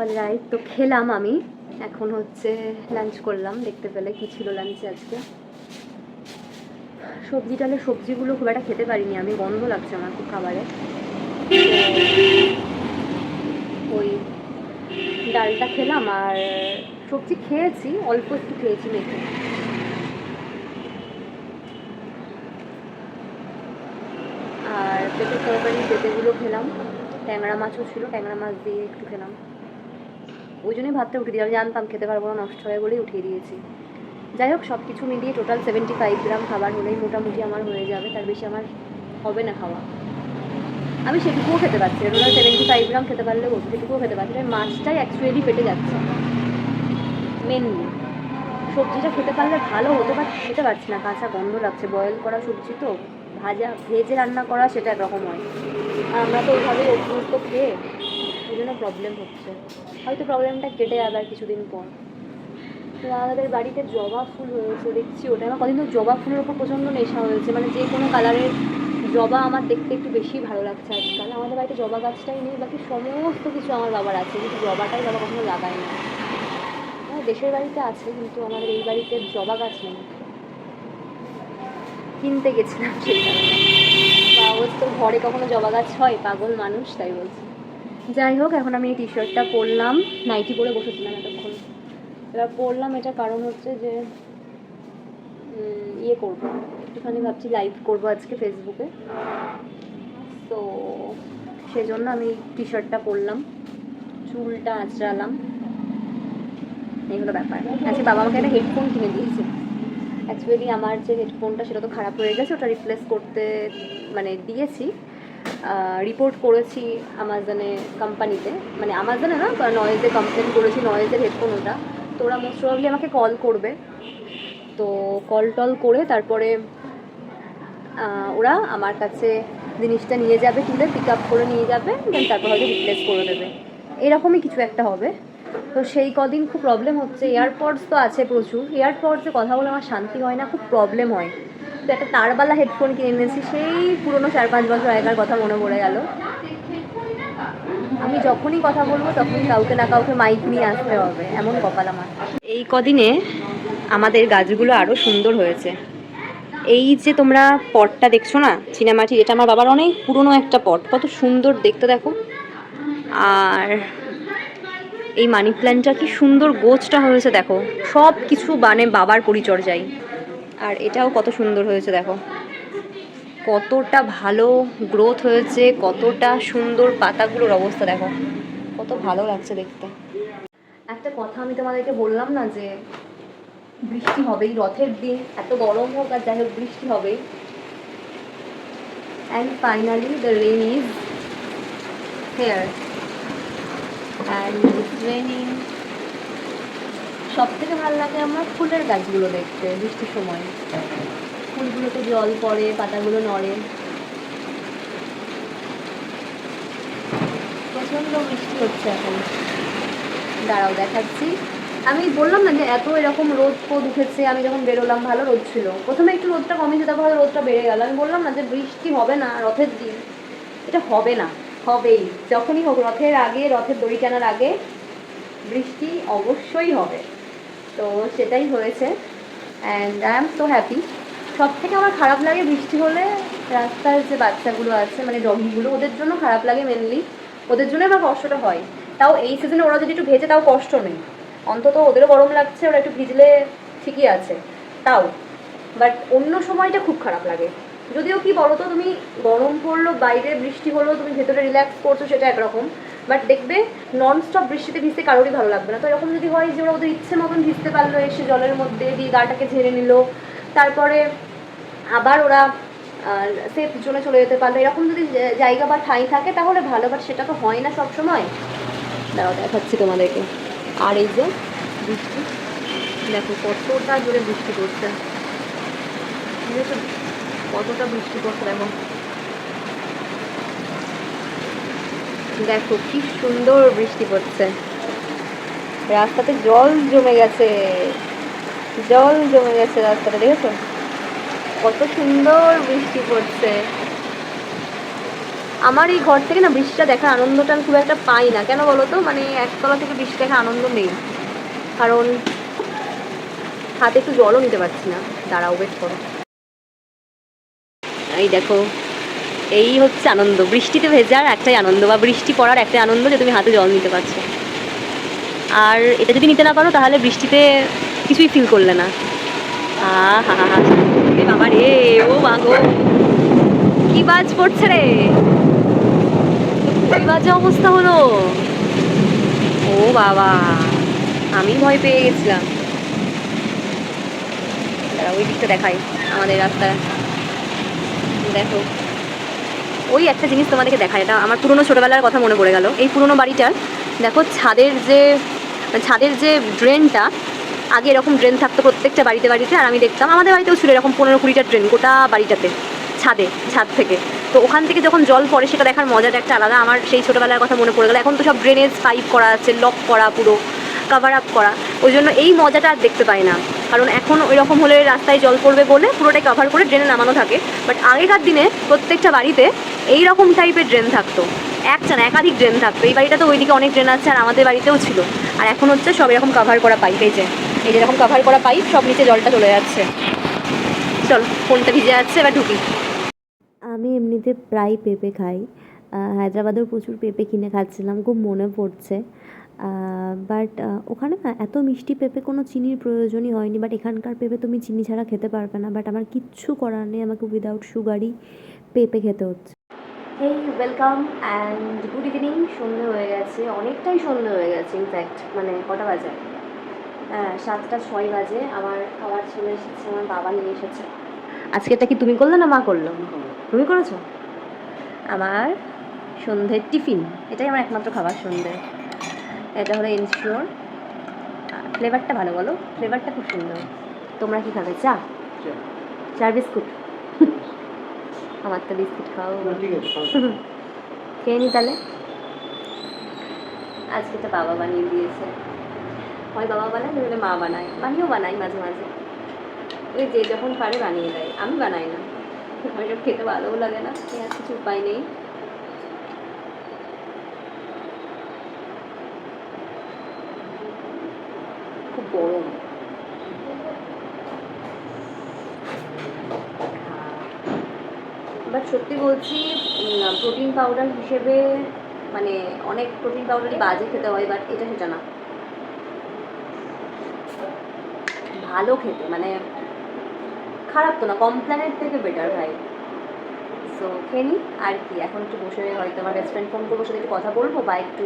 Alright তো খেলাম আমি। এখন হচ্ছে লাঞ্চ করলাম, দেখতে পেলে কি ছিল লাঞ্চে আজকে। সবজি টালে সবজিগুলো খুব একটা খেতে পারিনি আমি, গন্ধ লাগছে আমার খুব খাবারে। ওই ডালটা খেলাম আর সবজি খেয়েছি, অল্প একটু খেয়েছি মেখে আর পেঁপের তরকারি, পেঁপেগুলো খেলাম। ট্যাংরা মাছও ছিল, ট্যাংরা মাছ দিয়ে একটু খেলাম। ওই জন্যই ভাতটা উঠিয়ে দিই আমি জানতাম খেতে পারব না, নষ্ট হয়ে বলেই উঠিয়ে দিয়েছি। যাই হোক সব কিছু মিলিয়ে টোটাল সেভেন্টি ফাইভ গ্রাম খাবার হলেই মোটামুটি আমার হয়ে যাবে, তার বেশি আমার হবে না খাওয়া। আমি সেটুকুও খেতে পারছি টোটাল সেভেন্টি ফাইভ গ্রাম খেতে পারলে সেটুকুও খেতে পারছি না মাছটাই অ্যাকচুয়ালি পেটে যাচ্ছে। মেনলি সবজিটা খেতে পারলে ভালো হতে বাট খেতে পারছি না, কাঁচা গন্ধ লাগছে বয়েল করা সবজি তো, ভাজা, ভেজে রান্না করা সেটা একরকম হয়। আর আমরা তো ওইভাবেই অভ্যস্ত খেয়ে ওই জন্য প্রবলেম হচ্ছে। হয়তো প্রবলেমটা কেটে যাবে আর কিছুদিন পর। তো আমাদের বাড়িতে জবা ফুল হয়েছে, দেখছি ওটা। আমার কদিন জবা ফুলের ওপর প্রচণ্ড নেশা হয়েছে। মানে যে কোনো কালারের জবা আমার দেখতে একটু বেশি ভালো লাগছে আজকাল। আমাদের বাড়িতে জবা গাছটাই নেই, বাকি সমস্ত কিছু আমার বাবার আছে। কিন্তু জবাটাই বাবা কখনো লাগায় না। হ্যাঁ দেশের বাড়িতে আছে, কিন্তু আমাদের এই বাড়িতে জবা গাছ নেই। কিনতে গেছিলাম সেই কারণে। বা ওর তো ঘরে কখনো জবা গাছ হয়? পাগল মানুষ, তাই বলছি। যাই হোক, এখন আমি এই টি শার্টটা পরলাম। নাইটি পরে বসেছিলাম এতক্ষণ। এবার পরলাম, এটা কারণ হচ্ছে যে ইয়ে করব। একটুখানি ভাবছি লাইভ করব আজকে ফেসবুকে তো সেই জন্য আমি টি শার্টটা পরলাম। চুলটা আঁচড়ালাম। এইগুলো ব্যাপার। আচ্ছা বাবা আমাকে একটা হেডফোন কিনে দিয়েছে। অ্যাকচুয়ালি আমার যে হেডফোনটা সেটা তো খারাপ হয়ে গেছে। ওটা রিপ্লেস করতে মানে দিয়েছি। রিপোর্ট করেছি আমাজনে কোম্পানিতে মানে আমাজনে না নয়েজে কমপ্লেন করেছি নয়েজের হেডফোন ওটা। তো ওরা মোস্ট প্রবাবলি আমাকে কল করবে। তো কল টল করে তারপরে ওরা আমার কাছে জিনিসটা নিয়ে যাবে, তুলে পিক আপ করে নিয়ে যাবে দেন তারপর হয়তো রিপ্লেস করে দেবে। এরকমই কিছু একটা হবে। তো সেই কদিন খুব প্রবলেম হচ্ছে। এয়ারপডস তো আছে প্রচুর। এয়ারপডসে কথা বলে আমার শান্তি হয় না, খুব প্রবলেম হয়। একটা তারবালা হেডফোন কিনে এনেছি, সেই পুরনো চার পাঁচ বছর আগেকার কথা মনে পড়ে গেল। আমি যখনই কথা বলব, তখনই কাউকে না কাউকে মাইক নিয়ে আসতে হবে, এমন কপাল আমার। এই কদিনে আমাদের গাছগুলো আরও সুন্দর হয়েছে। এই যে তোমরা পটটা দেখছ না, চীনামাটির, এটা আমার বাবার অনেক পুরনো একটা পট, কত সুন্দর দেখতে দেখো। আর এই মানি প্ল্যান্টটা কি সুন্দর গোছটা হয়েছে দেখো সব কিছু মানে বাবার পরিচর্যায়। আর এটাও কত সুন্দর হয়েছে, দেখো। কতটা ভালো গ্রোথ হয়েছে, কতটা সুন্দর পাতাগুলোর অবস্থা, দেখো। কত ভালো লাগছে দেখতে। একটা কথা আমি তোমাদেরকে বললাম না যে, বৃষ্টি হবেই, রথের দিন এত গরম হোক আর যাই হোক, বৃষ্টি হবেই। And finally the rain is here and it's raining সব থেকে ভালো লাগে আমার ফুলের গাছগুলো দেখতে, বৃষ্টির সময়। ফুলগুলোতে জল পড়ে, পাতাগুলো নড়ে। প্রচণ্ড বৃষ্টি হচ্ছে এখন। দাঁড়াও, দেখাচ্ছি। আমি বললাম না যে এত এরকম রোদ ফোদ উঠেছে, আমি যখন বেরোলাম, ভালো রোদ ছিল। প্রথমে একটু রোদটা কমেছে তারপর রোদটা বেড়ে গেল। আমি বললাম না যে বৃষ্টি হবে না, রথের দিন। এটা হবে না, হবেই। যখনই হোক, রথের আগে, রথের দড়ি টানার আগে বৃষ্টি অবশ্যই হবে। তো সেটাই হয়েছে and I am so happy সব থেকে আমার খারাপ লাগে বৃষ্টি হলে রাস্তার যে বাচ্চাগুলো আছে মানে ডগিগুলো, ওদের জন্য খারাপ লাগে মেনলি ওদের জন্য আমার কষ্টটা হয়। তাও এই সিজনে ওরা যদি একটু ভেজে, তাও কষ্ট নেই। অন্তত ওদেরও গরম লাগছে, ওরা একটু ভিজলে ঠিকই আছে। তাও। বাট অন্য সময়টা খুব খারাপ লাগে। যদিও কি বলো তো তুমি গরম পড়ল, বাইরে বৃষ্টি হলো, তুমি ভেতরে রিল্যাক্স করছ, সেটা একরকম। বাট দেখবে নন স্টপ বৃষ্টিতে ভিজতে কারোরই ভালো লাগবে না। তো এরকম যদি হয় যে ওরা ওদের ইচ্ছে মতন ভিজতে পারল, এসে জলের মধ্যে দিয়ে গাটাকে ঝেড়ে নিল, তারপরে আবার ওরা সেফ জোনে চলে যেতে পারল। এরকম যদি জায়গা বা ঠাঁই থাকে তাহলে ভালো বাট সেটা তো হয় না সব সময় দাঁড়াও, দেখাচ্ছি তোমাদেরকে। আর এই যে বৃষ্টি, দেখো কতটা জোরে বৃষ্টি পড়ছে। কতটা বৃষ্টি পড়ছে, দেখো। দেখো, কি সুন্দর বৃষ্টি পড়ছে। রাস্তাতে জল জমে গেছে। জল জমে গেছে রাস্তাটা, দেখেছ? কত সুন্দর বৃষ্টি পড়ছে। আমার এই ঘর থেকে না বৃষ্টিটা দেখার আনন্দটা আমি খুব একটা পাই না। কেন বলো তো? মানে একতলা থেকে বৃষ্টি দেখার আনন্দ নেই। কারণ হাতে একটু জলও নিতে পারছি না। দাঁড়াও ওয়েট করো। এই দেখো এই হচ্ছে আনন্দ। বৃষ্টিতে ভেজার একটাই আনন্দ বা বৃষ্টি পড়ার একটাই আনন্দ যে তুমি হাতে জল নিতে পারছ। আর এটা যদি নিতে না পারো তাহলে বৃষ্টিতে কিছুই ফিল করলে না। বাবা রে, ও মাগো কি বাজ পড়ছে রে? কি বাজে অবস্থা হলো। ও বাবা, আমি ভয় পেয়ে গেছিলাম। ওই দিকটা দেখাই আমাদের রাস্তায়। দেখো। ওই একটা জিনিস তোমাদেরকে দেখায় এটা আমার পুরনো ছোটোবেলার কথা মনে পড়ে গেল। এই পুরনো বাড়িটার, দেখো ছাদের যে ছাদের যে ড্রেনটা আগে এরকম ড্রেন থাকতো প্রত্যেকটা বাড়িতে বাড়িতে, আর আমি দেখতাম, আমাদের বাড়িতেও ছিল এরকম পনেরো কুড়িটা ড্রেন গোটা বাড়িটাতে, ছাদে, ছাদ থেকে। তো ওখান থেকে যখন জল পড়ে, সেটা দেখার মজাটা একটা আলাদা। আমার সেই ছোটোবেলার কথা মনে পড়ে গেল। এখন তো সব ড্রেনেজ পাইপ করা আছে লক করা পুরো কাভার আপ করা। ওই জন্য এই মজাটা আর দেখতে পাই না। কারণ এখন ওই রকম হলে রাস্তায় জল পড়বে বলে পুরোটাই কভার করে ড্রেনে নামানো থাকে। বাট আগেকার দিনে প্রত্যেকটা বাড়িতে এই রকম টাইপের ড্রেন থাকতো। একটা না একাধিক ড্রেন থাকতো। এই বাড়িটা তো ওইদিকে অনেক ড্রেন আছে আর আমাদের বাড়িতেও ছিল। আর এখন হচ্ছে সব এরকম কভার করা পাইপ এই যে। এই যে এরকম কভার করা পাইপ সব নিচে জলটা চলে যাচ্ছে। চল, ফোনটা ভিজে যাচ্ছে, এবার ঢুকি। আমি এমনিতে প্রায় পেঁপে খাই। হায়দ্রাবাদেও প্রচুর পেঁপে কিনে খাচ্ছিলাম, খুব মনে পড়ছে। বাট ওখানে না এত মিষ্টি পেঁপে, কোনো চিনির প্রয়োজনই হয়নি। বাট এখানকার পেঁপে তুমি চিনি ছাড়া খেতে পারবে না। বাট আমার কিচ্ছু করার নেই, আমাকে উইদাউট সুগারই পেঁপে খেতে হচ্ছে। Hey welcome and good evening সন্ধে হয়ে গেছে। অনেকটাই সন্ধে হয়ে গেছে ইনফ্যাক্ট মানে কটা বাজে? হ্যাঁ সাতটা ছয় বাজে। আমার খাবার চলে এসেছে আমার বাবা নিয়ে এসেছে। আজকে এটা কি তুমি করলে না মা করল? তুমি করেছ? আমার সন্ধ্যের টিফিন। এটাই আমার একমাত্র খাবার সন্ধ্যে এটা হলো ইনশিওর ফ্লেভারটা ভালো বলো। ফ্লেভারটা খুব সুন্দর। তোমরা কি খাবে? চা? চার বিস্কুট? আমার তো বিস্কুট খাও ঠিক আছে খেয়ে নি তাহলে? আজকে তো বাবা বানিয়ে দিয়েছে। হয় বাবা বানায় নইলে মা বানায়। আমিও বানাই মাঝে মাঝে। ওই যে যখন পারে বানিয়ে দেয় আমি বানাই না। আমার সব খেতে ভালোও লাগে না আর কিছু উপায় নেই। খুব গরম। বাট সত্যি বলছি প্রোটিন পাউডার হিসেবে মানে অনেক প্রোটিন পাউডারই বাজে খেতে হয় বাট এটা সেটা না। ভালো খেতে মানে খারাপ তো না কমপ্ল্যানের থেকে বেটার ভাই। সো খেয়ে আর কি, এখন একটু বসে হয়তো আমার বেস্ট ফ্রেন্ড ফোন করব সাথে একটু কথা বলব, বা একটু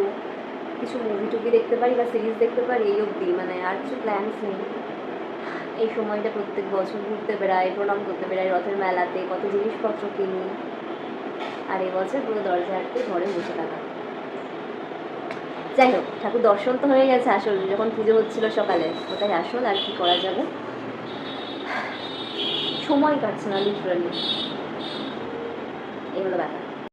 কিছু মুভি টুভি দেখতে পারি, বা সিরিজ দেখতে পারি, এই অবধি মানে আর কিছু প্ল্যানস নেই। এই সময়টা প্রত্যেক বছর ঘুরতে বেড়াই, প্রণাম করতে বেড়াই, রথের মেলাতে, কত জিনিসপত্র কিনি। আর এই বছর পুরো দরজা আটকে ঘরে বসে থাকা। যাই হোক, ঠাকুর দর্শন তো হয়ে গেছে আসল, যখন পুজো হচ্ছিল সকালে ওটাই আসল আর কি করা যাবে? সময় কাটছে না লিটারালি এই হলো ব্যাপার।